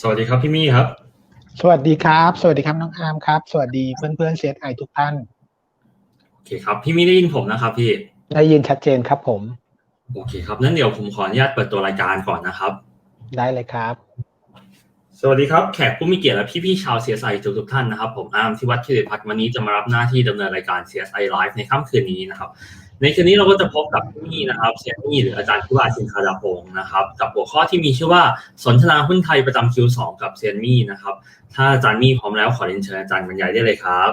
สวัสดีครับพี่มี่ครับ สวัสดีครับ สวัสดีครับน้องอาร์มครับ สวัสดีเพื่อนเพื่อนเซตไอทุกท่านโอเคครับ พี่มี่ได้ยินผมนะครับ พี่ ได้ยินชัดเจนครับผม โอเคครับนั้นเดี๋ยวผมขออนุญาตเปิดตัวรายการก่อนนะครับ ได้เลยครับ สวัสดีครับแขกผู้มีเกียรติและพี่ๆชาว CSI ทุกทุกๆท่านนะครับ ผมอาร์มที่วัดคิริพัฒน์วันนี้จะมารับหน้าที่ดำเนินรายการ CSI Live ในค่ำคืนนี้นะครับ ในคืนนี้เราก็จะพบกับพี่มี่นะครับเซมี่หรืออาจารย์พิวาชินคาดาพงศ์นะครับ กับหัวข้อที่มีชื่อว่าสนทนาหุ้นไทยประจำ Q2 กับเซมี่นะครับ ถ้าอาจารย์มี่พร้อมแล้วขอเรียนเชิญอาจารย์บรรยายได้เลยครับ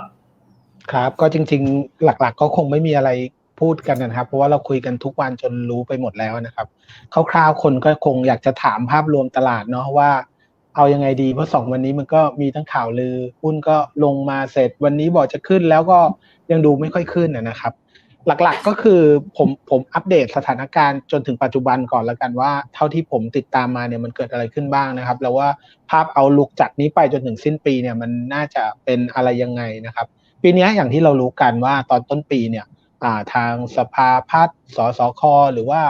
ครับ ก็จริง ๆ หลักๆ ก็คงไม่มีอะไรพูดกันนะครับ เพราะว่าเราคุยกันทุกวันจนรู้ไปหมดแล้วนะครับคร่าวๆคนก็คงอยากจะถามภาพรวมตลาดเนาะว่าเอายังไงดีเพราะสองวันนี้มันก็มีทั้งข่าวลือหุ้นก็ลงมาเสร็จวันนี้บอกจะขึ้นแล้วก็ยังดูไม่ค่อยขึ้นนะครับ หลักๆก็คือผมผมอัปเดตสถานการณ์จนถึงปัจจุบันก่อนแล้วกันว่า เท่าที่ผมติดตามมาเนี่ยมันเกิดอะไรขึ้นบ้างนะครับ แล้วว่าภาพเอาลุกจากนี้ไปจนถึงสิ้นปีเนี่ยมันน่าจะเป็นอะไรยังไงนะครับ ปีนี้อย่างที่เรารู้กันว่าตอนต้นปีเนี่ยทางสภาพัฒน์สสค หรือว่า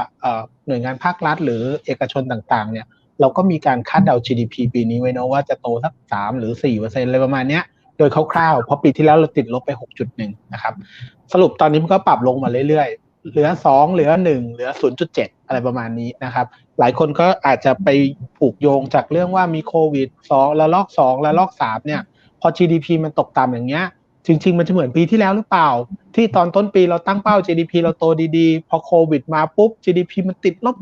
หน่วยงานภาครัฐ หรือเอกชนต่างๆเนี่ยเราก็มีการคาดเดา GDP ปีนี้ไว้นะว่าจะโตสักสามหรือสี่เปอร์เซ็นต์อะไรประมาณเนี้ย โดยคร่าวๆ เพราะปีที่แล้วเราติดลบไป 6.1 นะครับ สรุปตอนนี้มันก็ปรับลงมาเรื่อยๆ เหลือ 2 เหลือ 1 เหลือ 0.7 อะไรประมาณนี้นะครับ หลายคนก็อาจจะไปผูกโยงจากเรื่องว่ามีโควิด2แล้วลอก2แล้วลอก3เนี่ย พอ GDP มันตกต่ำอย่างเงี้ย จริง ๆ มันจะเหมือนปีที่แล้วหรือเปล่า ที่ตอนต้นปีเราตั้งเป้า GDP เราโตดีๆ พอโควิดมาปุ๊บ GDP มันติดลบ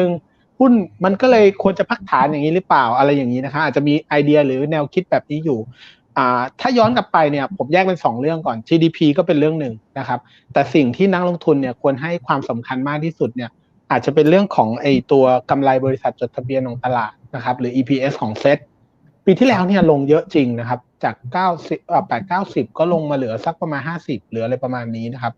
6.1หุ้นมันก็เลยควรจะพักฐานอย่างนี้หรือเปล่าอะไรอย่างนี้นะคะอาจจะมีไอเดียหรือแนวคิดแบบนี้อยู่ ถ้าย้อนกลับไปเนี่ยผมแยกเป็น 2 เรื่องก่อน GDP ก็เป็นเรื่องหนึ่งนะครับ แต่สิ่งที่นักลงทุนเนี่ยควรให้ความสำคัญมากที่สุดเนี่ยอาจจะเป็นเรื่องของไอตัวกำไรบริษัทจดทะเบียนของตลาดนะครับ หรือ EPS ของเซ็ตปีที่แล้วเนี่ยลงเยอะจริงนะครับ จาก90อ่า8 90 ก็ลงมาเหลือสักประมาณ 50 เหลืออะไรประมาณนี้นะครับ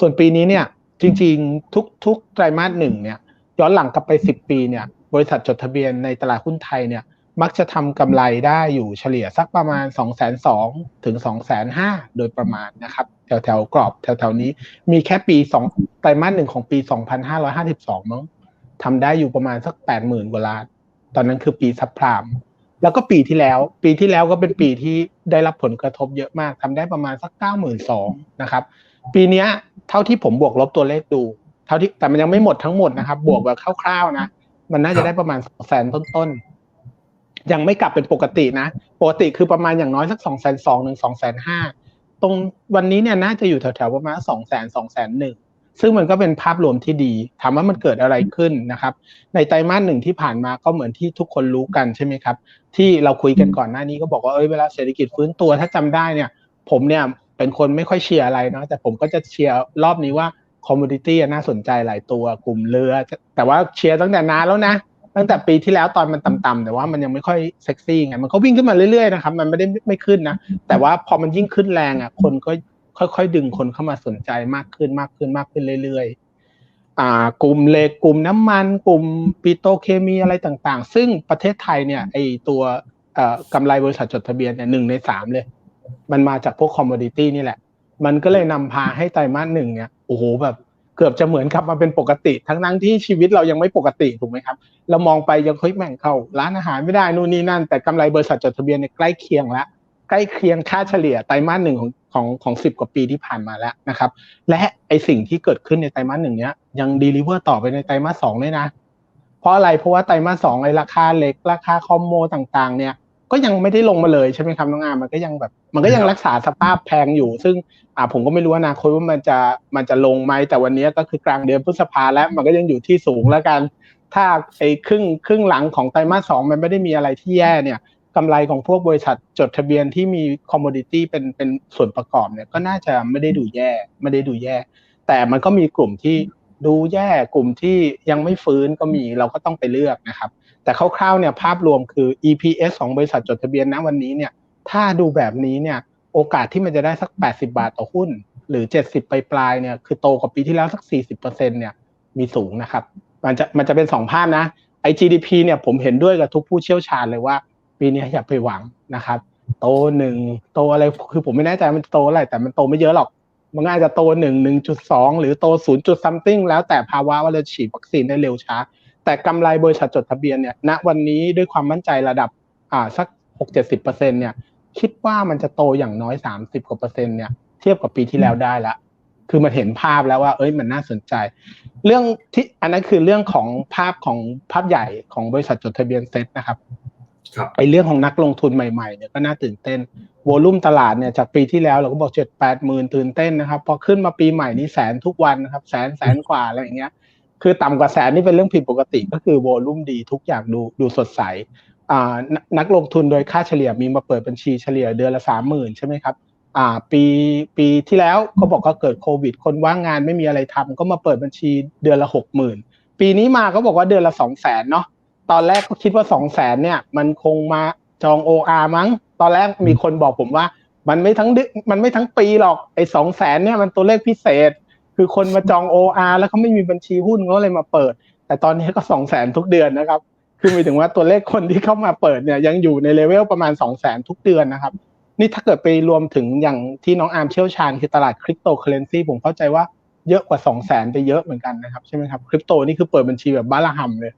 ส่วนปีนี้เนี่ยจริงๆ ทุกทุกไตรมาสหนึ่งเนี่ยย้อนหลังกลับไป 10 ปีเนี่ยบริษัทจดทะเบียนในตลาดหุ้นไทยเนี่ย มักจะทำกำไรได้อยู่เฉลี่ยสักประมาณ 2 2 0 0 0ถึง 2 5 0 0 0โดยประมาณนะครับ แถวแถวกรอบแถวแถวนี้ มีแค่ปี2ไตรมาสหนึ่งของปี 2552 มั้งทำได้อยู่ประมาณสัก 80,000 กว่าล้าน ตอนนั้นคือปีซับพรามแล้วก็ปีที่แล้ว ปีที่แล้วก็เป็นปีที่ได้รับผลกระทบเยอะมากทำได้ประมาณสัก 92,000นะครับ ปีนี้เท่าที่ผมบวกลบตัวเลขดู เท่าที่แต่มันยังไม่หมดทั้งหมดนะครับ บวกแบบคร่าวๆนะ มันน่าจะได้ประมาณสองแสนต้นๆ ยังไม่กลับเป็นปกตินะ ปกติคือประมาณอย่างน้อยสักสองแสนสองหนึ่งสองแสนห้าตรงวันนี้เนี่ยน่าจะอยู่แถวๆประมาณสองแสนสองแสนหนึ่งซึ่งมันก็เป็นภาพรวมที่ดีถามว่ามันเกิดอะไรขึ้นนะครับ ในไตรมาสหนึ่งที่ผ่านมาก็เหมือนที่ทุกคนรู้กันใช่ไหมครับ ที่เราคุยกันก่อนหน้านี้ก็บอกว่าเอ้ยเวลาเศรษฐกิจฟื้นตัวถ้าจำได้เนี่ย ผมเนี่ยเป็นคนไม่ค่อยเชียร์อะไรเนาะแต่ผมก็จะเชียร์รอบนี้ว่าคอมมูนิตี้น่าสนใจหลายตัวกลุ่มเรือ แต่ว่าเชียร์ตั้งแต่นานแล้วนะ ตั้งแต่ปีที่แล้วตอนมันต่ำๆแต่ว่ามันยังไม่ค่อยเซ็กซี่ไงมันก็วิ่งขึ้นมาเรื่อยๆนะครับมันไม่ได้ไม่ขึ้นนะแต่ว่าพอมันยิ่งขึ้นแรงอะ คนก็ค่อยๆดึงคนเข้ามาสนใจมากขึ้นมากขึ้นมากขึ้นเรื่อยๆอ่ากลุ่มเหล็กกลุ่มน้ำมัน กลุ่มปิโตเคมีอะไรต่างๆ ซึ่งประเทศไทยเนี่ยไอตัวเอ่อกำไรบริษัทจดทะเบียนเนี่ยหนึ่งในสามเลย มันมาจากพวกคอมมอดิตี้นี่แหละ มันก็เลยนำพาให้ไตรมาสหนึ่งเนี่ยโอ้โหแบบเกือบจะเหมือนกับมาเป็นปกติทั้งนั้นที่ชีวิตเรายังไม่ปกติถูกไหมครับ เรามองไปยังเฮ้ยแม่งเข้า ร้านอาหารไม่ได้นู่นนี่นั่น แต่กำไรบริษัทจดทะเบียนเนี่ยใกล้เคียงแล้วใกล้เคียงค่าเฉลี่ยไตรมาสหนึ่งของของของสิบกว่าปีที่ผ่านมาแล้วนะครับ และไอสิ่งที่เกิดขึ้นในไตรมาสหนึ่งเนี้ยยังดีลิเวอร์ต่อไปในไตรมาสสองเลยนะ เพราะอะไรเพราะว่าไตรมาสสองไอราคาเหล็กราคาคอมโมต่างๆ เนี่ย ก็ยังไม่ได้ลงมาเลยใช่ไหมครับน้องอามมันก็ยังแบบ มันก็ยังรักษาสภาพแพงอยู่ ซึ่งอ่าผมก็ไม่รู้อนาคตว่ามันจะมันจะลงไหมแต่วันนี้ก็คือกลางเดือนพฤษภาแล้วมันก็ยังอยู่ที่สูงแล้วกัน ถ้าไอ้ครึ่งครึ่งหลังของไตรมาสสองมันไม่ได้มีอะไรที่แย่เนี่ยกำไรของพวกบริษัทจดทะเบียนที่มีคอมมอดิตี้เป็นเป็นส่วนประกอบเนี่ยก็น่าจะไม่ได้ดูแย่ไม่ได้ดูแย่ แต่มันก็มีกลุ่มที่ดูแย่กลุ่มที่ยังไม่ฟื้นก็มีเราก็ต้องไปเลือกนะครับ แต่คร่าวๆเนี่ยภาพรวมคือ EPS ของบริษัทจดทะเบียนณวันนี้เนี่ยถ้าดูแบบนี้เนี่ยโอกาสที่มันจะได้สัก 80 บาทต่อหุ้น หรือ 70 ไปปลายเนี่ยคือโตกว่าปีที่แล้วสัก 40%เนี่ยมีสูงนะครับมันจะมันจะเป็น 2 ภาพนะไอ GDP เนี่ยผมเห็นด้วยกับทุกผู้เชี่ยวชาญเลยว่าปีนี้อย่าไปหวังนะครับ โตหนึ่งโตอะไรคือผมไม่แน่ใจมันโตอะไรแต่มันโตไม่เยอะหรอก มันอาจจะโตหนึ่งหนึ่งจุดสองหรือโตศูนย์จุดซัมติงแล้วแต่ภาวะว่าเราฉีดวัคซีนได้เร็วช้า แต่กำไรบริษัทจดทะเบียนเนี่ยณวันนี้ด้วยความมั่นใจระดับอ่าสักหกเจ็ดสิบเปอร์เซ็นเนี่ยคิดว่ามันจะโตอย่างน้อยสามสิบกว่าเปอร์เซ็นต์เนี่ยเทียบกับปีที่แล้วได้ละคือมันเห็นภาพแล้วว่า เอ้ยมันน่าสนใจ เรื่องที่อันนั้นคือเรื่องของภาพของภาพใหญ่ของบริษัทจดทะเบียนเซ็ตนะครับครับไอเรื่องของนักลงทุนใหม่ๆเนี่ยก็น่าตื่นเต้นโวลุ่มตลาดเนี่ยจากปีที่แล้วเราก็บอกเจ็ดแปดหมื่นตื่นเต้นนะครับ พอขึ้นมาปีใหม่นี้แสนทุกวันนะครับ แสนแสนกว่าอะไรอย่างเงี้ย คือต่ำกว่าแสนนี่เป็นเรื่องผิดปกติ ก็คือโวลุ่มดีทุกอย่างดูดูสดใสอ่านักลงทุนโดยค่าเฉลี่ยมีมาเปิดบัญชีเฉลี่ยเดือนละสามหมื่นใช่ไหมครับอ่าปีปีที่แล้วเขาบอกก็เกิดโควิด คนว่างงานไม่มีอะไรทำก็มาเปิดบัญชีเดือนละหกหมื่นปีนี้มาก็บอกว่าเดือนละสองแสนเนาะตอนแรกก็คิดว่าสองแสนเนี่ย มันคงมาจอง OR มั้ง ตอนแรกมีคนบอกผมว่า มันไม่ทั้งดึมันไม่ทั้งปีหรอกไอ้สองแสนเนี่ยมันตัวเลขพิเศษ คือคนมาจอง OR แล้วเขาไม่มีบัญชีหุ้นเขาเลยมาเปิด แต่ตอนนี้ก็สองแสนทุกเดือนนะครับ คือหมายถึงว่าตัวเลขคนที่เข้ามาเปิดเนี่ยยังอยู่ในเลเวลประมาณสองแสนทุกเดือนนะครับ นี่ถ้าเกิดไปรวมถึงอย่างที่น้องอาร์มเชี่ยวชาญคือตลาดคริปโตเคอเรนซีผมเข้าใจว่าเยอะกว่าสองแสนไปเยอะเหมือนกันนะครับใช่ไหมครับคริปโตนี่คือเปิดบัญชีแบบบ้าระห่ำเลย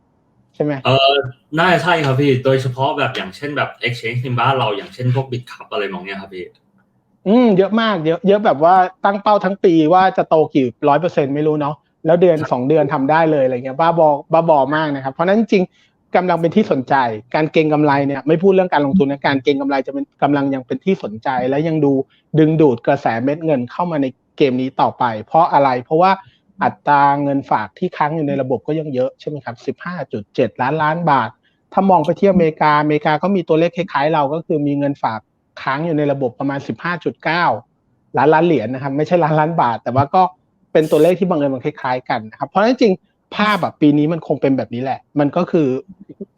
ใช่ไหมเออน่าใช่ครับพี่ โดยเฉพาะแบบอย่างเช่นแบบ exchange ในบ้านเราอย่างเช่นพวกบิตคับอะไรมองเนี้ยครับพี่ อืมเยอะมากเยอะเยอะแบบว่าตั้งเป้าทั้งปีว่าจะโตกี่ร้อยเปอร์เซ็นไม่รู้เนาะแล้วเดือนสองเดือนทำได้เลยอะไรเงี้ยบ้าบอบ้าบอมากนะครับ เพราะฉะนั้นจริงๆกำลังเป็นที่สนใจ การเก็งกำไรเนี่ยไม่พูดเรื่องการลงทุนนะการเก็งกำไรจะเป็นกำลังยังเป็นที่สนใจ และยังดูดึงดูดกระแสเม็ดเงินเข้ามาในเกมนี้ต่อไป เพราะอะไรเพราะว่าอัตราเงินฝากที่ค้างอยู่ในระบบก็ยังเยอะใช่ไหมครับสิบห้าจุดเจ็ดล้านล้านบาท ถ้ามองไปที่อเมริกาอเมริกาก็มีตัวเลขคล้ายๆเราก็คือมีเงินฝาก ค้างอยู่ในระบบประมาณ 15.9 ล้านล้านเหรียญนะครับ ไม่ใช่ล้านล้านบาท แต่ว่าก็เป็นตัวเลขที่บังเอิญมันคล้ายๆกันนะครับ เพราะฉะนั้นจริงภาพแบบปีนี้มันคงเป็นแบบนี้แหละ มันก็คือ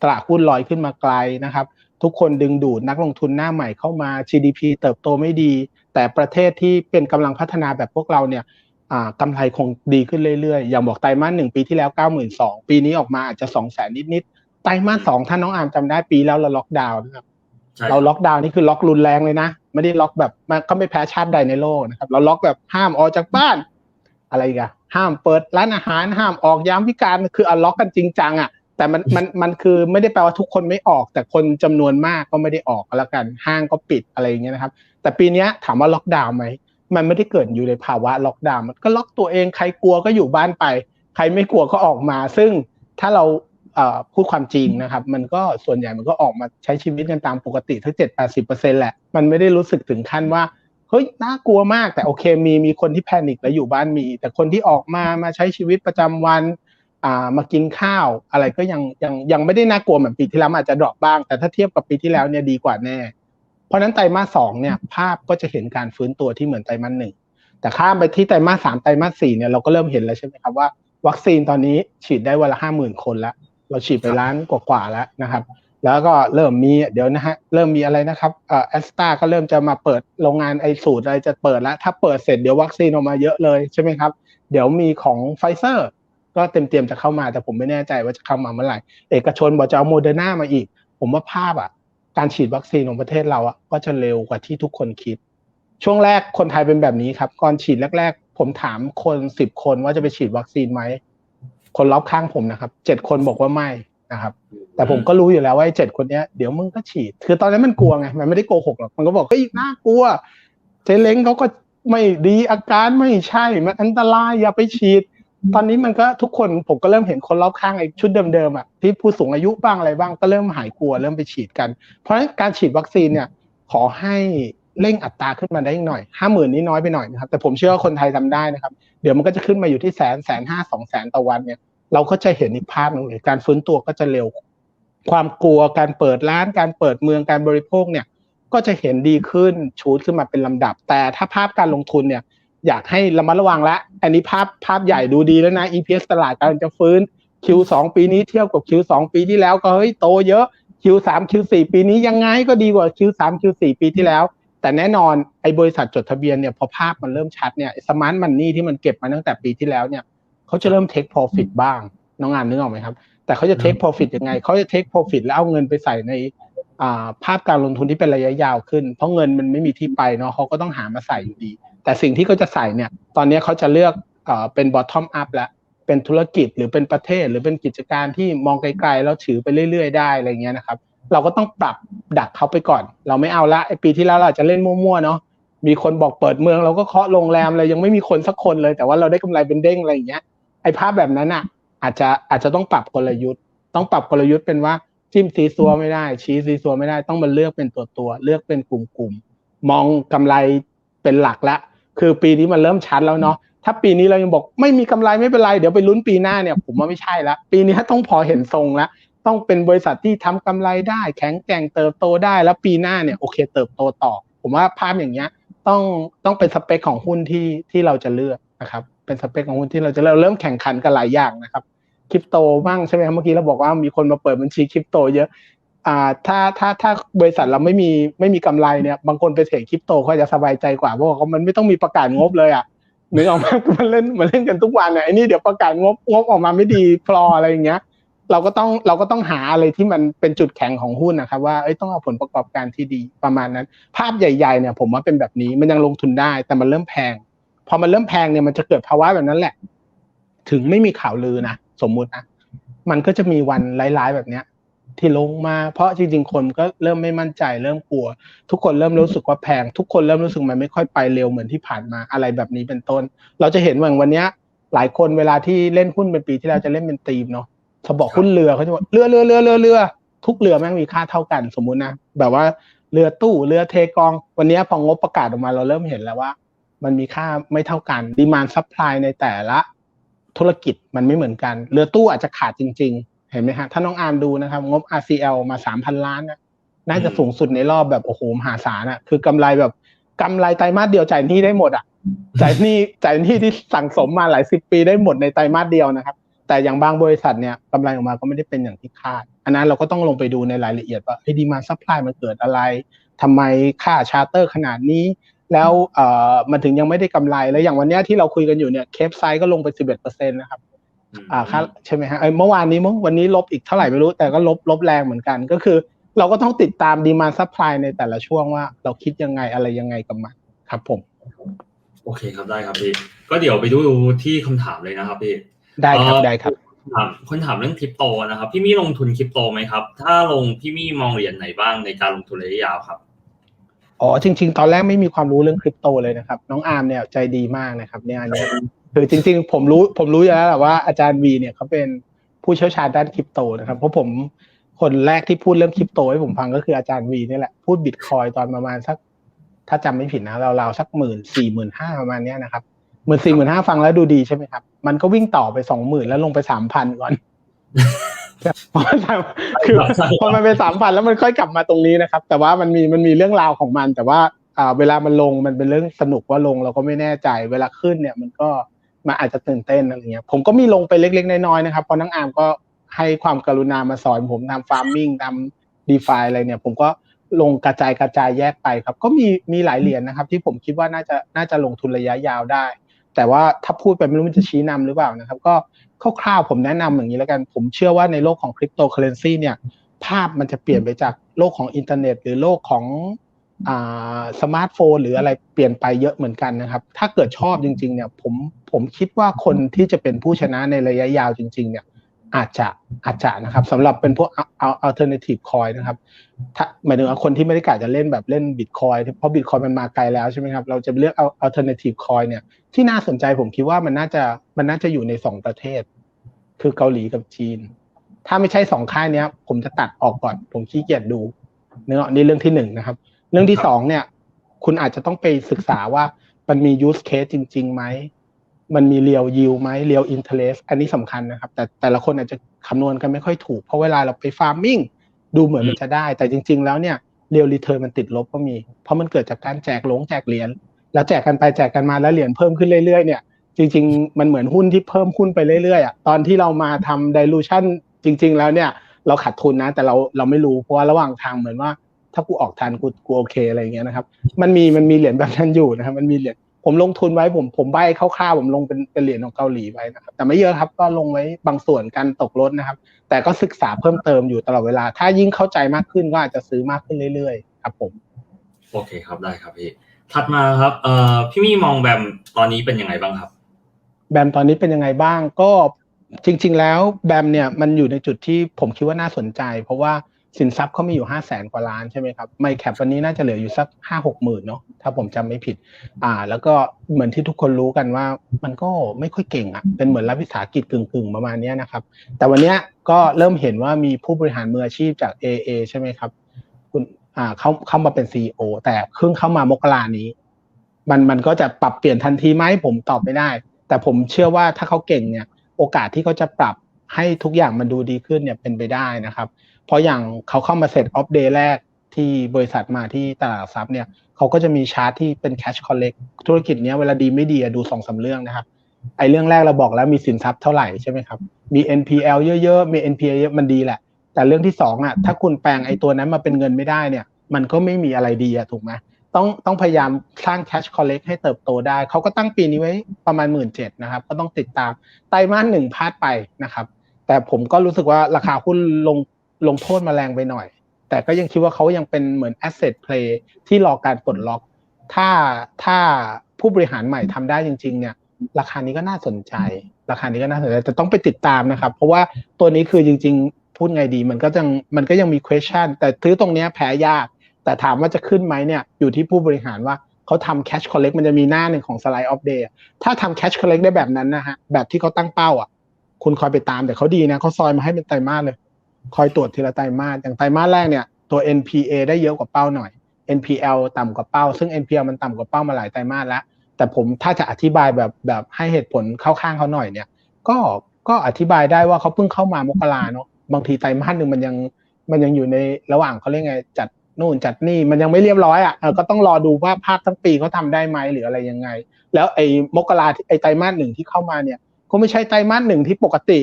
ตลาดหุ้นลอยขึ้นมาไกลนะครับ ทุกคนดึงดูดนักลงทุนหน้าใหม่เข้ามา GDP เติบโตไม่ดี แต่ประเทศที่เป็นกำลังพัฒนาแบบพวกเราเนี่ยอ่ากำไรคงดีขึ้นเรื่อยๆ อย่างบอกไตรมาสหนึ่งปีที่แล้ว 92,000ปีนี้ออกมาอาจจะ 2 0 0 0 0 0นิดๆไตรมาสสองถ้าน้องอามจำได้ปีแล้วเราล็อกดาวน์นะครับ เราล็อกดาวน์นี่คือล็อกรุนแรงเลยนะไม่ได้ล็อกแบบมันก็ไม่แพ้ชาติใดในโลกนะครับ เราล็อกแบบห้ามออกจากบ้าน อะไรกันห้ามเปิดร้านอาหารห้ามออกยามวิการคือเอาล็อกกันจริงจังอะแต่มันมันมันคือไม่ได้แปลว่าทุกคนไม่ออก แต่คนจำนวนมากก็ไม่ได้ออกแล้วกัน ห้างก็ปิดอะไรอย่างเงี้ยนะครับ แต่ปีนี้ถามว่าล็อกดาวน์ไหมมันไม่ได้เกิดอยู่ในภาวะล็อกดาวน์มันก็ล็อกตัวเองใครกลัวก็อยู่บ้านไป ใครไม่กลัวก็ออกมา ซึ่งถ้าเรา พูดความจริงนะครับ มันก็ส่วนใหญ่มันก็ออกมาใช้ชีวิตกันตามปกติทั้งเจ็ดแปดสิบเปอร์เซ็นแหละ มันไม่ได้รู้สึกถึงขั้นว่าเฮ้ยน่ากลัวมากแต่โอเคมีมีคนที่แพนิคแล้วอยู่บ้านมี แต่คนที่ออกมามาใช้ชีวิตประจำวันอ่ามากินข้าว อะไรก็ยังยังยังไม่ได้น่ากลัวเหมือนปีที่แล้วอาจจะดรอปบ้าง แต่ถ้าเทียบกับปีที่แล้วเนี่ยดีกว่าแน่ เพราะฉะนั้นไตรมาสสองเนี่ยภาพก็จะเห็นการฟื้นตัวที่เหมือนไตรมาสหนึ่งแต่ข้ามไปที่ไตรมาสสามไตรมาสสี่เนี่ยเราก็เริ่มเห็นแล้วใช่ไหมครับว่าวัคซีนตอนนี้ฉีดได้วันละห้าหมื่นคนแล้ว เราฉีดไปล้านกว่าๆแล้วนะครับ แล้วก็เริ่มมีเดี๋ยวนะฮะเริ่มมีอะไรนะครับแอสตราก็เริ่มจะมาเปิดโรงงานไอสูตรอะไรจะเปิดแล้วถ้าเปิดเสร็จเดี๋ยววัคซีนออกมาเยอะเลยใช่ไหมครับ เดี๋ยวมีของไฟเซอร์ก็เต็มเตรียมจะเข้ามาแต่ผมไม่แน่ใจว่าจะเข้ามาเมื่อไหร่ เอกชนบอกจะเอาโมเดอร์นามาอีก ผมว่าภาพอะ การฉีดวัคซีนของประเทศเราอะก็จะเร็วกว่าที่ทุกคนคิด ช่วงแรกคนไทยเป็นแบบนี้ครับก่อนฉีดแรก ๆ ผมถามคนสิบคนว่าจะไปฉีดวัคซีนไหม คนรอบข้างผมนะครับเจ็ดคนบอกว่าไม่นะครับ แต่ผมก็รู้อยู่แล้วว่าไอ้เจ็ดคนเนี้ยเดี๋ยวมึงก็ฉีด คือตอนนั้นมันกลัวไงมันไม่ได้โกหกหรอกมันก็บอกเฮ้ยน่ากลัวเจเล้งเขาก็ไม่ดีอาการไม่ใช่มันอันตรายอย่าไปฉีด ตอนนี้มันก็ทุกคนผมก็เริ่มเห็นคนรอบข้างไอ้ชุดเดิมๆอะที่ผู้สูงอายุบ้างอะไรบ้างก็เริ่มหายกลัวเริ่มไปฉีดกัน เพราะฉะนั้นการฉีดวัคซีนเนี่ยขอให้ เร่งอัตราขึ้นมาได้อีกหน่อยห้าหมื่นนี่น้อยไปหน่อยนะครับแต่ผมเชื่อว่าคนไทยทำได้นะครับ เดี๋ยวมันก็จะขึ้นมาอยู่ที่แสนแสนห้าสองแสนต่อวันเนี่ยเราก็จะเห็นอีกภาพหนึงเลยการฟื้นตัวก็จะเร็ว ความกลัวการเปิดร้านการเปิดเมืองการบริโภคเนี่ยก็จะเห็นดีขึ้นชูดขึ้นมาเป็นลำดับ แต่ถ้าภาพการลงทุนเนี่ยอยากให้ระมัดระวังละอันนี้ภาพภาพใหญ่ดูดีแล้วนะ EPS ตลาดกำลังจะฟื้น Q2 ปีนี้เทียบกับ Q2 ปีที่แล้วก็เฮ้ยโตเยอะ Q3 Q4 ปีนี้ยังไงก็ดีกว่า Q3 Q4 ปีที่แล้ว แต่แน่นอนไอ้บริษัทจดทะเบียนเนี่ยพอภาพมันเริ่มชัดเนี่ยสมาร์ทมันนี่ที่มันเก็บมาตั้งแต่ปีที่แล้วเนี่ยเขาจะเริ่ม take profit บ้าง น้องงานนึกออกไหมครับ แต่เขาจะ take profit ยังไงเขาจะ take profit แล้วเอาเงินไปใส่ในภาพการลงทุนที่เป็นระยะยาวขึ้น เพราะเงินมันไม่มีที่ไปเนาะเขาก็ต้องหามาใส่อยู่ดี แต่สิ่งที่เขาจะใส่เนี่ย ตอนนี้เขาจะเลือกเอ่อเป็น bottom up แล้วเป็นธุรกิจหรือเป็นประเทศ หรือเป็นกิจการที่มองไกลๆแล้วถือไปเรื่อย ๆ ได้อะไรเงี้ยนะครับ เราก็ต้องปรับดักเขาไปก่อน เราไม่เอาละไอปีที่แล้วเราจะเล่นมั่วๆเนาะมีคนบอกเปิดเมืองเราก็เคาะโรงแรมเลยยังไม่มีคนสักคนเลย แต่ว่าเราได้กำไรเป็นเด้งอะไรอย่างเงี้ยไอภาพแบบนั้นอะ อาจจะอาจจะต้องปรับกลยุทธ์ ต้องปรับกลยุทธ์เป็นว่าจิ้มซีซัวไม่ได้ ชี้ซีซัวไม่ได้ต้องมาเลือกเป็นตัวตัวเลือกเป็นกลุ่มๆมองกำไรเป็นหลักละคือปีนี้มันเริ่มชัดแล้วเนาะถ้าปีนี้เรายังบอกไม่มีกำไรไม่เป็นไร เดี๋ยวไปลุ้นปีหน้าเนี่ย ผมว่าไม่ใช่ละปีนี้ต้องพอเห็นทรงละ ต้องเป็นบริษัทที่ทำกำไรได้ แข็งแกร่งเติบโตได้แล้วปีหน้าเนี่ยโอเคเติบโตต่อ ผมว่าภาพอย่างเงี้ยต้องต้องเป็นสเปคของหุ้นที่ที่เราจะเลือกนะครับ เป็นสเปคของหุ้นที่เราจะเลือกเริ่มแข่งขันกันหลายอย่างนะครับคริปโตบ้างใช่ไหมครับเมื่อกี้เราบอกว่ามีคนมาเปิดบัญชีคริปโตเยอะอ่าถ้าถ้าถ้าบริษัทเราไม่มีไม่มีกำไรเนี่ยบางคนไปเทรดคริปโตเขาจะสบายใจกว่าเพราะว่าเขามันไม่ต้องมีประกาศงบเลยอะนึกออกไหมมันเล่นมันเล่นกันทุกวันอะไอ้นี่เดี๋ยวประกาศงบงบออกมาไม่ดีพลออะไรอย่างเงี้ย เราก็ต้องเราก็ต้องหาอะไรที่มันเป็นจุดแข็งของหุ้นนะครับ ว่าเอ้ยต้องเอาผลประกอบการที่ดีประมาณนั้น ภาพใหญ่ ๆเนี่ย ผมว่าเป็นแบบนี้มันยังลงทุนได้ แต่มันเริ่มแพง พอมันเริ่มแพงเนี่ยมันจะเกิดภาวะแบบนั้นแหละ ถึงไม่มีข่าวลือนะสมมุตินะมันก็จะมีวันร้ายๆแบบเนี้ย ที่ลงมาเพราะจริงๆคนก็เริ่มไม่มั่นใจ เริ่มกลัว ทุกคนเริ่มรู้สึกว่าแพง ทุกคนเริ่มรู้สึกมันไม่ค่อยไปเร็วเหมือนที่ผ่านมาอะไรแบบนี้เป็นต้น เราจะเห็นว่าวันนี้หลายคนเวลาที่เล่นหุ้นเป็นปีที่แล้วจะเล่นเป็นธีมเนาะ เขาบอกหุ้นเรือเขาจะบอกเรือเรือเรือเรือเรือทุกเรือแม่งมีค่าเท่ากันสมมุตินะแบบว่าเรือตู้เรือเทกอง วันเนี้ยพองบประกาศออกมาเราเริ่มเห็นแล้วว่า มันมีค่าไม่เท่ากันดีมานซัพพลายในแต่ละ ธุรกิจมันไม่เหมือนกัน เรือตู้อาจจะขาดจริง ๆ เห็นไหมฮะถ้าน้องอาร์มดูนะครับ งบ RCL มาสามพันล้านนะน่าจะสูงสุดในรอบแบบโอ้โหมหาศาลอะคือกำไรแบบกำไรไตรมาสเดียวจ่ายหนี้ได้หมดอะจ่ายหนี้จ่ายหนี้ที่สั่งสมมาหลายสิบปีได้หมดในไตรมาสเดียวนะครับ แต่อย่างบางบริษัทเนี่ยกำไรออกมาก็ไม่ได้เป็นอย่างที่คาด อันนั้นเราก็ต้องลงไปดูในรายละเอียดว่าดีมาซัพพลายมันเกิดอะไรทำไมค่าชาร์เตอร์ขนาดนี้ แล้วเอ่อมันถึงยังไม่ได้กำไร แล้วอย่างวันเนี้ยที่เราคุยกันอยู่เนี่ยเคปไซด์ก็ลงไป 11%นะครับอ่าค่าใช่ไหมฮะเอ้ยเมื่อวานนี้มั้งวันนี้ลบอีกเท่าไหร่ไม่รู้แต่ก็ลบลบแรงเหมือนกันก็คือ เราก็ต้องติดตามดีมาซัพพลายในแต่ละช่วงว่า เราคิดยังไงอะไรยังไงกับมันครับผม โอเคครับได้ครับพี่ก็เดี๋ยวไปดูที่คำถามเลยนะครับพี่ ได้ครับเอ่อได้ครับถามคนถามเรื่องคริปโตนะครับ พี่มี่ลงทุนคริปโตไหมครับ ถ้าลงพี่มี่มองเหรียญไหนบ้างในการลงทุนระยะยาวครับอ๋อจริง ๆ ตอนแรกไม่มีความรู้เรื่องคริปโตเลยนะครับ น้องอาร์มเนี่ยใจดีมากนะครับเนี่ยอันเนี้ยคือจริง ๆ ผมรู้ผมรู้อยู่แล้วแหละว่าอาจารย์วีเนี่ยเขาเป็นผู้เชี่ยวชาญด้านคริปโตนะครับเพราะผมคนแรกที่พูดเรื่องคริปโตให้ผมฟังก็คืออาจารย์วีนี่แหละพูดบิตคอยตอนประมาณสัก ถ้าจำไม่ผิดนะราวๆสักหมื่นสี่หมื่นห้าประมาณเนี้ยนะครับ หมื่นสี่หมื่นห้าฟังแล้วดูดีใช่ไหมครับ มันก็วิ่งต่อไปสองหมื่นแล้วลงไปสามพันก่อนพอมันทำคือพอมันไปสามพันแล้วมันค่อยกลับมาตรงนี้นะครับ แต่ว่ามันมีมันมีเรื่องราวของมัน แต่ว่าอ่าเวลามันลงมันเป็นเรื่องสนุกว่าลงเราก็ไม่แน่ใจ เวลาขึ้นเนี่ยมันก็มันอาจจะตื่นเต้นอะไรเงี้ย ผมก็มีลงไปเล็ก ๆ น้อยๆนะครับเพราะนังอามก็ให้ความกรุณามาสอนผมทำฟาร์มมิ่งทำดีฟาอะไรเนี่ย ผมก็ลงกระจายกระจายแยกไปครับ ก็มีมีหลายเหรียญนะครับ ที่ผมคิดว่าน่าจะน่าจะลงทุนระยะยาวได้ แต่ว่าถ้าพูดไปไม่รู้มันจะชี้นำหรือเปล่านะครับ ก็คร่าวๆผมแนะนำอย่างนี้แล้วกัน ผมเชื่อว่าในโลกของคริปโตเคอเรนซีเนี่ย ภาพมันจะเปลี่ยนไปจากโลกของอินเทอร์เน็ต หรือโลกของอ่าสมาร์ทโฟนหรืออะไรเปลี่ยนไปเยอะเหมือนกันนะครับ ถ้าเกิดชอบจริง ๆ เนี่ย ผมผมคิดว่าคนที่จะเป็นผู้ชนะในระยะยาวจริง ๆ เนี่ย อาจจะอาจจะนะครับสำหรับเป็นพวกเอาอัลเทอร์เนทีฟคอยนะครับถ้าหมายถึงคนที่ไม่ได้กะจะเล่นแบบเล่นบิตคอยเพราะบิตคอยมันมาไกลแล้วใช่ไหมครับเราจะเลือกเอาอัลเทอร์เนทีฟคอยเนี่ยที่น่าสนใจผมคิดว่ามันน่าจะมันน่าจะอยู่ในสองประเทศ คือเกาหลีกับจีน ถ้าไม่ใช่สองค่ายเนี้ย ผมจะตัดออกก่อน ผมขี้เกียจดูเนื้อนี่เรื่องที่หนึ่งนะครับ เรื่องที่สองเนี่ย คุณอาจจะต้องไปศึกษาว่ามันมี use case จริงๆไหม มันมีเรียวยิวไหมเรียวอินเทเลสอันนี้สำคัญนะครับ แต่แต่ละคนอาจจะคำนวณกันไม่ค่อยถูก เพราะเวลาเราไปฟาร์มมิ่งดูเหมือนมันจะได้ แต่จริง ๆ แล้วเนี่ยเรียวรีเทิร์นมันติดลบก็มี เพราะมันเกิดจากการแจกหลงแจกเหรียญแล้วแจกกันไปแจกกันมาแล้วเหรียญเพิ่มขึ้นเรื่อยๆเนี่ยจริง ๆ มันเหมือนหุ้นที่เพิ่มหุ้นไปเรื่อยๆอะตอนที่เรามาทำ dilution จริง ๆ แล้วเนี่ยเราขาดทุนนะ แต่เราเราไม่รู้เพราะว่าระหว่างทางเหมือนว่าถ้ากูออกทันกูกูโอเคอะไรเงี้ยนะครับ มันมีมันมีเหรียญแบบนั้นอยู่นะครับมันมีเหรียญ ผมลงทุนไว้ผมผมใบคร่าวๆผมลงเป็นเป็นเหรียญของเกาหลีไว้นะครับ แต่ไม่เยอะครับก็ลงไว้บางส่วนกันตกลดนะครับ แต่ก็ศึกษาเพิ่มเติมอยู่ตลอดเวลา ถ้ายิ่งเข้าใจมากขึ้นก็อาจจะซื้อมากขึ้นเรื่อยๆ ครับ ผมโอเคครับได้ครับพี่ถัดมาครับเอ่อพี่มี่มองแบมตอนนี้เป็นยังไงบ้างครับ แบมตอนนี้เป็นยังไงบ้างก็จริง ๆ แล้วแบมเนี่ยมันอยู่ในจุดที่ผมคิดว่าน่าสนใจ เพราะว่า สินทรัพย์เขามีอยู่ห้าแสนกว่าล้านใช่ไหมครับไม่แคปวันนี้น่าจะเหลืออยู่สักห้าหกหมื่นเนาะถ้าผมจำไม่ผิด อ่า แล้วก็เหมือนที่ทุกคนรู้กันว่า มันก็ไม่ค่อยเก่งอะ่ะเป็นเหมือนรัฐวิสาหกิจกึ่งๆประมาณนี้นะครับ แต่วันนี้ก็เริ่มเห็นว่ามีผู้บริหารมืออาชีพจาก AA ใช่ไหมครับ คุณอ่าเขาเข้ามาเป็นซีอแต่เพิ่งเข้ามามกรานี้ มันมันก็จะปรับเปลี่ยนทันทีไหมผมตอบไม่ได้ แต่ผมเชื่อว่าถ้าเขาเก่งเนี่ย โอกาสที่เขาจะปรับให้ทุกอย่างมันดูดีขึ้นเนี่ยเป็นไปได้นะครับ เพราะอย่างเขาเข้ามาเสร็จออฟเดย์แรกที่บริษัทมาที่ตลาดหลักทรัพย์เนี่ยเขาก็จะมีชาร์ตที่เป็น cash collect ธุรกิจเนี้ยเวลาดีไม่ดีดูสองสาเรื่องนะครับไอ้เรื่องแรกเราบอกแล้วมีสินทรัพย์เท่าไหร่ใช่ไหมครับ มี NPL เยอะๆ มี NPL เยอะมันดีแหละ แต่เรื่องที่สองอะ ถ้าคุณแปลงไอ้ตัวนั้นมาเป็นเงินไม่ได้เนี่ย มันก็ไม่มีอะไรดีอะถูกไหมต้องต้องพยายามสร้าง cash collect ให้เติบโตได้ เขาก็ตั้งปีนี้ไว้ประมาณหมื่นเจ็ดนะครับ ก็ต้องติดตามไตรมาสหนึ่งพลาดไปนะครับ แต่ผมก็รู้สึกว่าราคาหุ้นลง ลงโทษมาแรงไปหน่อย แต่ก็ยังคิดว่าเขายังเป็นเหมือน asset play ที่รอการปลดล็อก ถ้าถ้าผู้บริหารใหม่ทำได้จริง ๆ เนี่ย ราคานี้ก็น่าสนใจ ราคานี้ก็น่าสนใจแต่ต้องไปติดตามนะครับ เพราะว่าตัวนี้คือจริง ๆ พูดไงดี มันก็ยังมันก็ยังมี question แต่ซื้อตรงเนี้ยแพ้ยาก แต่ถามว่าจะขึ้นไหมเนี่ยอยู่ที่ผู้บริหารว่าเขาทำ cash collect มันจะมีหน้าหนึ่งของ slide of day ถ้าทำ cash collect ได้แบบนั้นนะฮะแบบที่เขาตั้งเป้าอะคุณคอยไปตามแต่เขาดีนะเขาซอยมาให้เป็นไตรมาสเลย คอยตรวจทีละไตรมาสอย่างไตรมาสแรกเนี่ยตัว NPA ได้เยอะกว่าเป้าหน่อย NPL ต่ำกว่าเป้า ซึ่ง NPL มันต่ำกว่าเป้ามาหลายไตรมาสแล้ว แต่ผมถ้าจะอธิบายแบบแบบให้เหตุผลเข้าข้างเขาหน่อยเนี่ย ก็ก็อธิบายได้ว่าเขาเพิ่งเข้ามามกราเนาะบางทีไตรมาสหนึ่งมันยังมันยังอยู่ในระหว่างเขาเรียกไงจัดนู่นจัดนี่มันยังไม่เรียบร้อยอะก็ต้องรอดูว่าภาพทั้งปีเขาทำได้ไหมหรืออะไรยังไง แล้วไอ้มกราไอ้ไตรมาสหนึ่งที่เข้ามาเนี่ย ก็ไม่ใช่ไตรมาสหนึ่งที่ปกติ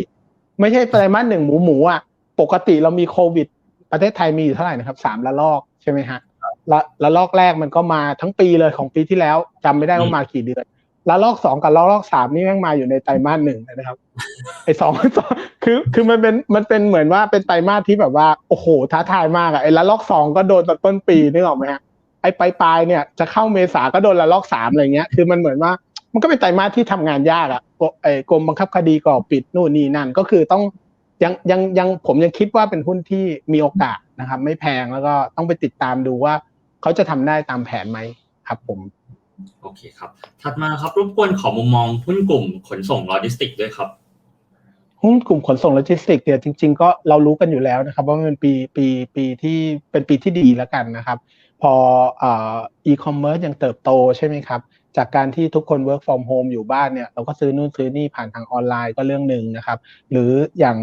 ไม่ใช่ไตรมาสหนึ่งหมูหมูอะ ปกติเรามีโควิด ประเทศไทยมีอยู่เท่าไหร่นะครับสามละลอกใช่ไหมฮะละละลอกแรกมันก็มาทั้งปีเลยของปีที่แล้วจำไม่ได้ว่ามากี่เดือนละลอกสองกับละลอกสามนี่แม่งมาอยู่ในไตรมาสหนึ่งนะครับไอ้สองสองคือคือมันเป็นมันเป็นเหมือนว่าเป็นไตรมาสที่แบบว่าโอ้โหท้าทายมากอะไอ้ละลอกสองก็โดนตอนต้นปีนึกออกไหมฮะไอ้ปลายปลายเนี่ยจะเข้าเมษาก็โดนละลอกสามอะไรเงี้ย คือมันเหมือนว่ามันก็เป็นไตรมาสที่ทำงานยากอะไอ้กรมบังคับคดีก็ปิดนู่นนี่นั่นก็คือต้อง ยังยังยังผมยังคิดว่าเป็นหุ้นที่มีโอกาสนะครับ ไม่แพงแล้วก็ต้องไปติดตามดูว่าเขาจะทำได้ตามแผนไหมครับ ผม โอเคครับ ถัดมาครับรบกวนขอมุมมองหุ้นกลุ่มขนส่งโลจิสติกด้วยครับหุ้นกลุ่มขนส่งโลจิสติกส์เนี่ยจริง ๆ ก็เรารู้กันอยู่แล้วนะครับ ว่ามันเป็นปีปีปีที่เป็นปีที่ดีแล้วกันนะครับ พออีคอมเมิร์ซยังเติบโตใช่ไหมครับ จากการที่ทุกคน work from home อยู่บ้านเนี่ยเราก็ซื้อนู่นซื้อนี่ผ่านทางออนไลน์ก็เรื่องหนึ่งนะครับ หรืออย่าง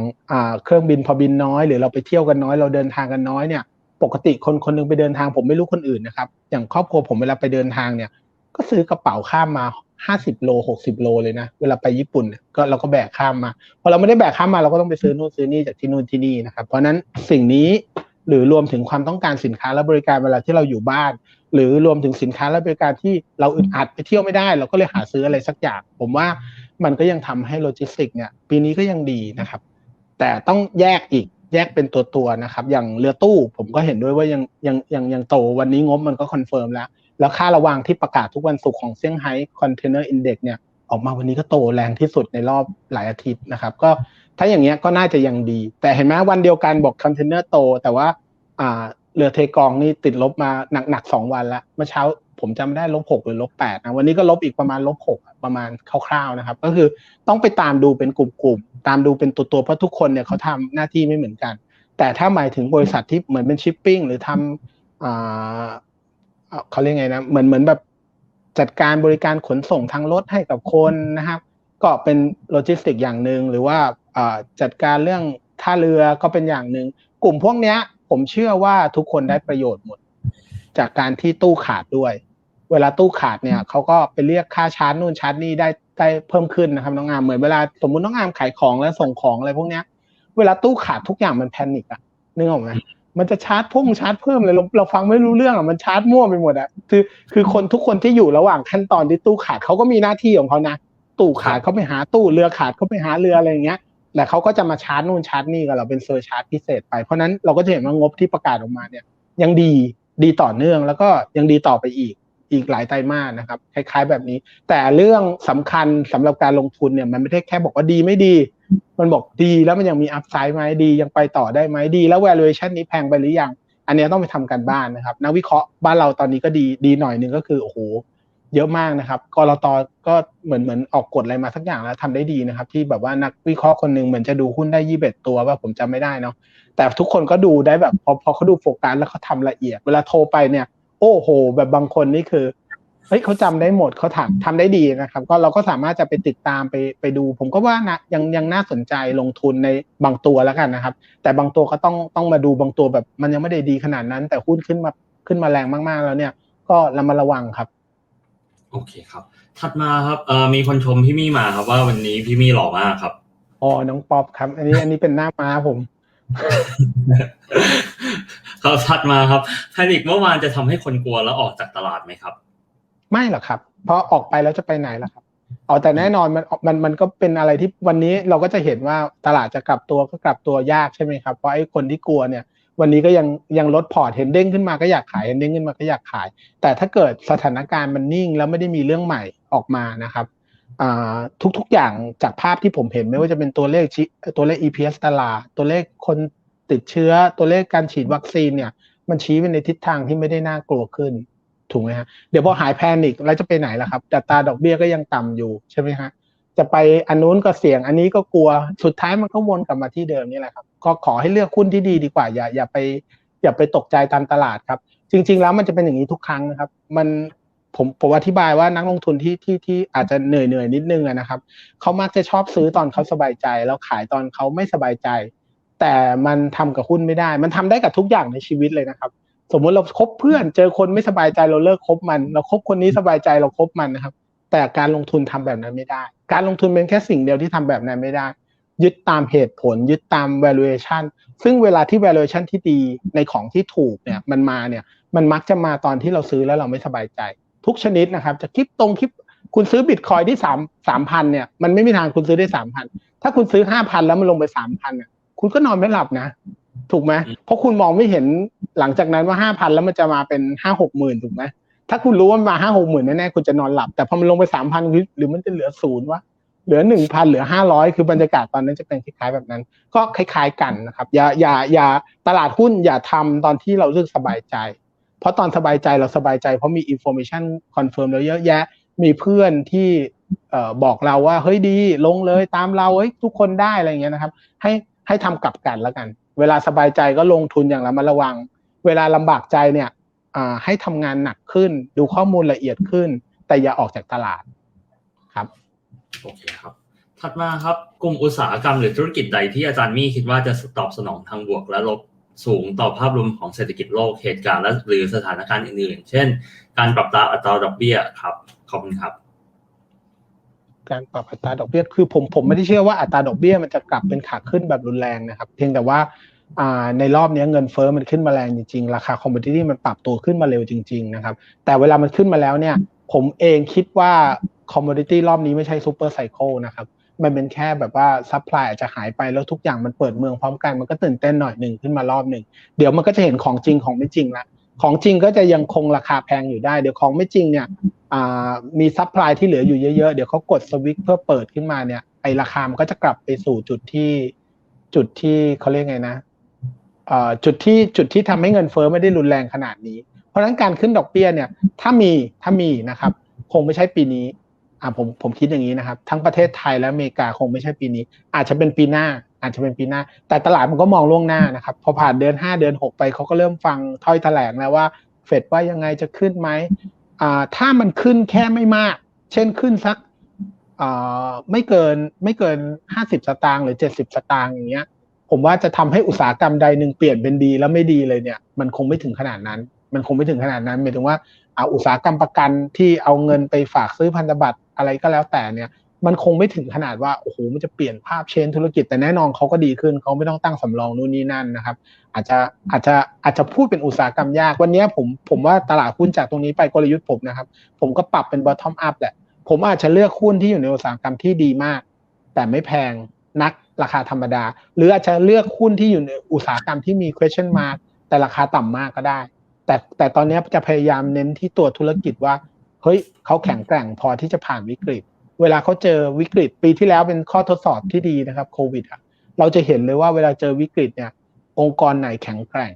เครื่องบินพอบินน้อย หรือเราไปเที่ยวกันน้อยเราเดินทางกันน้อยเนี่ย ปกติคนคนนึงไปเดินทางผมไม่รู้คนอื่นนะครับ อย่างครอบครัวผมเวลาไปเดินทางเนี่ย ก็ซื้อกระเป๋าข้ามมาห้าสิบโลหกสิบโลเลยนะ เวลาไปญี่ปุ่นก็เราก็แบกข้ามมาพอเราไม่ได้แบกข้ามมาเราก็ต้องไปซื้อนู่นซื้อนี่จากที่นู่นที่นี่นะครับ เพราะนั้นสิ่งนี้ หรือรวมถึงความต้องการสินค้าและบริการเวลาที่เราอยู่บ้าน หรือรวมถึงสินค้าและบริการที่เราอึดอัดไปเที่ยวไม่ได้ เราก็เลยหาซื้ออะไรสักอย่าง ผมว่ามันก็ยังทำให้โลจิสติกเนี่ยปีนี้ก็ยังดีนะครับ แต่ต้องแยกอีกแยกเป็นตัวตัวนะครับ อย่างเรือตู้ผมก็เห็นด้วยว่ายังยังยังยังโตวันนี้งบมันก็คอนเฟิร์มแล้ว แล้วค่าระวางที่ประกาศทุกวันศุกร์ของเซี่ยงไฮ้คอนเทนเนอร์อินเด็กเนี่ยออกมาวันนี้ก็โตแรงที่สุดในรอบหลายอาทิตย์นะครับ ก็ ถ้าอย่างเงี้ยก็น่าจะยังดี แต่เห็นไหมวันเดียวกันบอกคอนเทนเนอร์โต แต่ว่าอ่าเรือเทกองนี่ติดลบมาหนักๆสองวันล้วเมื่อเช้าผมจำไม่ได้ลบหกหรือลบแปดนะวันนี้ก็ลบอีกประมาณลบหกประมาณคร่าวๆนะครับ ก็คือต้องไปตามดูเป็นกลุ่มๆตามดูเป็นตัวๆเพราะทุกคนเนี่ยเขาทำหน้าที่ไม่เหมือนกัน แต่ถ้าหมายถึงบริษัทที่เหมือนเป็นชิปปิ้งหรือทำอ่าเขาเรียกไงนะเหมือนเหมือนแบบจัดการบริการขนส่งทางรถให้กับคนนะครับ ก็เป็นโลจิสติกอย่างหนึ่งหรือว่า จัดการเรื่องท่าเรือก็เป็นอย่างหนึ่งกลุ่มพวกเนี้ย ผมเชื่อว่าทุกคนได้ประโยชน์หมด จากการที่ตู้ขาดด้วย เวลาตู้ขาดเนี่ยเขาก็ไปเรียกค่าชาร์จนู่นชาร์จนี่ได้ได้เพิ่มขึ้นนะครับน้องงามเหมือนเวลาสมมุติน้องงามขายของแล้วส่งของอะไรพวกเนี้ย เวลาตู้ขาดทุกอย่างมันแพนิคอะนึกออกไหมมันจะชาร์จพุ่งชาร์จเพิ่มเลยเราเราฟังไม่รู้เรื่องอะมันชาร์จมั่วไปหมดอะคือคือคนทุกคนที่อยู่ระหว่างขั้นตอนที่ตู้ขาดเขาก็มีหน้าที่ของเขานะตู้ขาดเขาไปหาตู้เรือขาดเขาไปหาเรืออะไรอย่างเงี้ย แต่เขาก็จะมาชาร์จนู่นชาร์จนี่กับเราเป็นเซอร์ชาร์จพิเศษไป เพราะนั้นเราก็จะเห็นว่างบที่ประกาศออกมาเนี่ย ยังดีดีต่อเนื่องแล้วก็ยังดีต่อไปอีกอีกหลายไตรมาสนะครับ คล้าย ๆ แบบนี้ แต่เรื่องสำคัญสำหรับการลงทุนเนี่ย มันไม่ได้แค่บอกว่าดีไม่ดี มันบอกดีแล้วมันยังมีอัพไซด์ไหมดี ยังไปต่อได้ไหมดี แล้ว valuation นี้แพงไปหรือยัง อันนี้ต้องไปทำกันบ้านนะครับ นักวิเคราะห์บ้านเราตอนนี้ก็ดีดีหน่อยหนึ่งก็คือโอ้โห เยอะมากนะครับกรตก็เหมือนเหมือนออกกฎอะไรมาสักอย่างแล้วทำได้ดีนะครับ ที่แบบว่านักวิเคราะห์คนหนึ่งเหมือนจะดูหุ้นได้ยี่สิบเอ็ดตัวว่าผมจำไม่ได้เนาะแต่ทุกคนก็ดูได้แบบพอพอเขาดูโฟกัสแล้วเขาทาละเอียด เวลาโทรไปเนี่ย โอ้โห แบบบางคนนี่คือเฮ้ยเขาจำได้หมดเขาทำทำได้ดีนะครับ ก็เราก็สามารถจะไปติดตามไปไปดู ผมก็ว่านะยังยังน่าสนใจลงทุนในบางตัวแล้วกันนะครับ แต่บางตัวก็ต้องต้องมาดูบางตัวแบบมันยังไม่ได้ดีขนาดนั้น แต่หุ้นขึ้นมาขึ้นมาแรงมากๆแล้วเนี่ย ก็ระมัดระวังครับ โอเคครับ ถัดมาครับเอ่อมีคนชมพี่มี่มาครับว่าวันนี้พี่มี่หล่อมากครับอ๋อน้องป๊อปครับ อันนี้อันนี้เป็นหน้าม้าผมครับถัดมาครับแพนิคเมื่อวานจะทำให้คนกลัวแล้วออกจากตลาดไหมครับ ไม่หรอกครับ เพราะออกไปแล้วจะไปไหนล่ะครับเอาแต่แน่นอนมันมันมันก็เป็นอะไรที่วันนี้เราก็จะเห็นว่าตลาดจะกลับตัวก็กลับตัวยากใช่ไหมครับเพราะไอ้คนที่กลัวเนี่ย วันนี้ก็ยังยังลดพอร์ตเห็นเด้งขึ้นมาก็อยากขายเห็นเด้งขึ้นมาก็อยากขาย แต่ถ้าเกิดสถานการณ์มันนิ่ง แล้วไม่ได้มีเรื่องใหม่ออกมานะครับทุกๆอย่างจากภาพที่ผมเห็นไม่ว่าจะเป็นตัวเลขตัวเลข EPS ตลาดตัวเลขคนติดเชื้อตัวเลขการฉีดวัคซีนเนี่ยมันชี้ไปในทิศทางที่ไม่ได้น่ากลัวขึ้นถูกไหมฮะเดี๋ยวพอหายแพนิคแล้วจะไปไหนล่ะครับแต่ตาดอกเบี้ยก็ยังต่ำอยู่ใช่ไหมฮะ จะไปอันนู้นก็เสี่ยงอันนี้ก็กลัวสุดท้ายมันก็วนกลับมาที่เดิมนี่แหละครับก็ขอให้เลือกหุ้นที่ดีดีกว่าอย่าอย่าไปอย่าไปตกใจตามตลาดครับ จริง ๆ แล้วมันจะเป็นอย่างนี้ทุกครั้งนะครับ มันผมผมอธิบายว่านักลงทุนที่ที่ที่อาจจะเหนื่อยเหนื่อยนิดนึงนะครับเขามักจะชอบซื้อตอนเขาสบายใจ แล้วขายตอนเขาไม่สบายใจ แต่มันทำกับหุ้นไม่ได้ มันทำได้กับทุกอย่างในชีวิตเลยนะครับ สมมติเราคบเพื่อนเจอคนไม่สบายใจเราเลิกคบมัน เราคบคนนี้สบายใจเราคบมันนะครับ แต่การลงทุนทำแบบนั้นไม่ได้ การลงทุนเป็นแค่สิ่งเดียวที่ทำแบบนั้นไม่ได้ ยึดตามเหตุผล ยึดตาม valuation ซึ่งเวลาที่ valuation ที่ดีในของที่ถูกเนี่ยมันมาเนี่ยมันมักจะมาตอนที่เราซื้อแล้วเราไม่สบายใจ ทุกชนิดนะครับ จะคลิปตรงคลิปคุณซื้อบิตคอยที่สามสามพันเนี่ยมันไม่มีทางคุณซื้อได้สามพันถ้าคุณซื้อห้าพันแล้วมันลงไปสามพันเนี่ยคุณก็นอนไม่หลับนะ ถูกไหมเพราะคุณมองไม่เห็นหลังจากนั้นว่าห้าพันแล้วมันจะมาเป็นห้าหกหมื่นถูกไหม ถ้าคุณรู้ว่ามาห้าหกหมื่นแน่ๆคุณจะนอนหลับ แต่พอมันลงไปสามพันหรือมันจะเหลือศูนย์วะเหลือหนึ่งพันเหลือห้าร้อยคือบรรยากาศตอนนั้นจะเป็นคล้ายๆแบบนั้น ก็คล้าย ๆกันนะครับ อย่าอย่าอย่าตลาดหุ้นอย่าทำตอนที่เราเลือกสบายใจ เพราะตอนสบายใจเราสบายใจ เพราะมีอินโฟมิชันคอนเฟิร์มเราเยอะแยะมีเพื่อนที่เอ่อบอกเราว่าเฮ้ยดีลงเลยตามเราเฮ้ยทุกคนได้อะไรเงี้ยนะครับ ให้ให้ทำกลับกันแล้วกัน เวลาสบายใจก็ลงทุนอย่างระมัดระวัง เวลาลำบากใจเนี่ย ให้ทำงานหนักขึ้น ดูข้อมูลละเอียดขึ้น แต่อย่าออกจากตลาดครับโอเคครับ ถัดมาครับกลุ่มอุตสาหกรรมหรือธุรกิจใดที่อาจารย์มี่คิดว่าจะตอบสนองทางบวกและลบสูงต่อภาพรวมของเศรษฐกิจโลกเหตุการณ์และหรือสถานการณ์อื่นๆ เช่น การปรับตาอัตราดอกเบี้ยครับขอบคุณครับ การปรับอัตราดอกเบี้ยคือผมผมไม่ได้เชื่อว่าอัตราดอกเบี้ยมันจะกลับเป็นขาขึ้นแบบรุนแรงนะครับ เพียงแต่ว่า ในรอบนี้เงินเฟอ้อมันขึ้นมาแรงจริงๆ ราคาคอมมูนิตี้มันปรับตัวขึ้นมาเร็วจริง ๆ นะครับ แต่เวลามันขึ้นมาแล้วเนี่ย ผมเองคิดว่าคอมมูนิตี้รอบนี้ไม่ใช่ซูเปอร์ไซเคิลนะครับ มันเป็นแค่แบบว่าซัพพลายอาจจะหายไปแล้วทุกอย่างมันเปิดเมืองพร้อมกันมันก็ตื่นเต้นหน่อยหนึ่งขึ้นมารอบหนึ่งเดี๋ยวมันก็จะเห็นของจริงของไม่จริงละของจริงก็จะยังคงราคาแพงอยู่ได้ เดี๋ยวของไม่จริงเนี่ยมีซัพพลายที่เหลืออยู่เยอะๆ เดี๋ยวเขากดสวิตช์เพื่อเปิดขึ้นมาเนี่ยไอราคามันก็จะกลับไปสู่จุดที่จุดที่เขาเรียกไงนะ จุดที่จุดที่ทำให้เงินเฟ้อไม่ได้รุนแรงขนาดนี้ เพราะฉะนั้นการขึ้นดอกเบี้ยเนี่ยถ้ามีถ้ามีนะครับ คงไม่ใช่ปีนี้อ่าผมผมคิดอย่างนี้นะครับ ทั้งประเทศไทยและอเมริกาคงไม่ใช่ปีนี้ อาจจะเป็นปีหน้า อาจจะเป็นปีหน้า แต่ตลาดมันก็มองล่วงหน้านะครับ พอผ่านเดือนห้าเดือนหกไปเขาก็เริ่มฟังถ้อยแถลงแล้วว่า เฟดว่ายังไงจะขึ้นไหมอ่าถ้ามันขึ้นแค่ไม่มาก เช่นขึ้นสักอ่าไม่เกินไม่เกินห้าสิบสตางค์หรือเจ็ดสิบสตางค์อย่างเงี้ย ผมว่าจะทำให้อุตสาหกรรมใดหนึ่งเปลี่ยนเป็นดีแล้วไม่ดีเลยเนี่ย มันคงไม่ถึงขนาดนั้น มันคงไม่ถึงขนาดนั้นหมายถึงว่าเอาอุตสาหกรรมประกันที่เอาเงินไปฝากซื้อพันธบัตรอะไรก็แล้วแต่เนี่ย มันคงไม่ถึงขนาดว่าโอ้โหมันจะเปลี่ยนภาพเชนธุรกิจ แต่แน่นอนเขาก็ดีขึ้นเขาไม่ต้องตั้งสำรองนู่นนี่นั่นนะครับ อาจจะอาจจะอาจจะพูดเป็นอุตสาหกรรมยาก วันนี้ผมผมว่าตลาดหุ้นจากตรงนี้ไปกลยุทธ์ผมนะครับ ผมก็ปรับเป็น bottom up แหละผมอาจจะเลือกหุ้นที่อยู่ในอุตสาหกรรมที่ดีมาก แต่ไม่แพงนัก ราคาธรรมดา หรืออาจจะเลือกหุ้นที่อยู่ในอุตสาหกรรมที่มี question mark แต่ราคาต่ำมากก็ได้ แต่แต่ตอนนี้จะพยายามเน้นที่ตัวธุรกิจว่าเฮ้ยเขาแข็งแกร่งพอที่จะผ่านวิกฤต เวลาเขาเจอวิกฤต ปีที่แล้วเป็นข้อทดสอบที่ดีนะครับโควิดอะเราจะเห็นเลยว่าเวลาเจอวิกฤตเนี่ยองค์กรไหนแข็งแกร่ง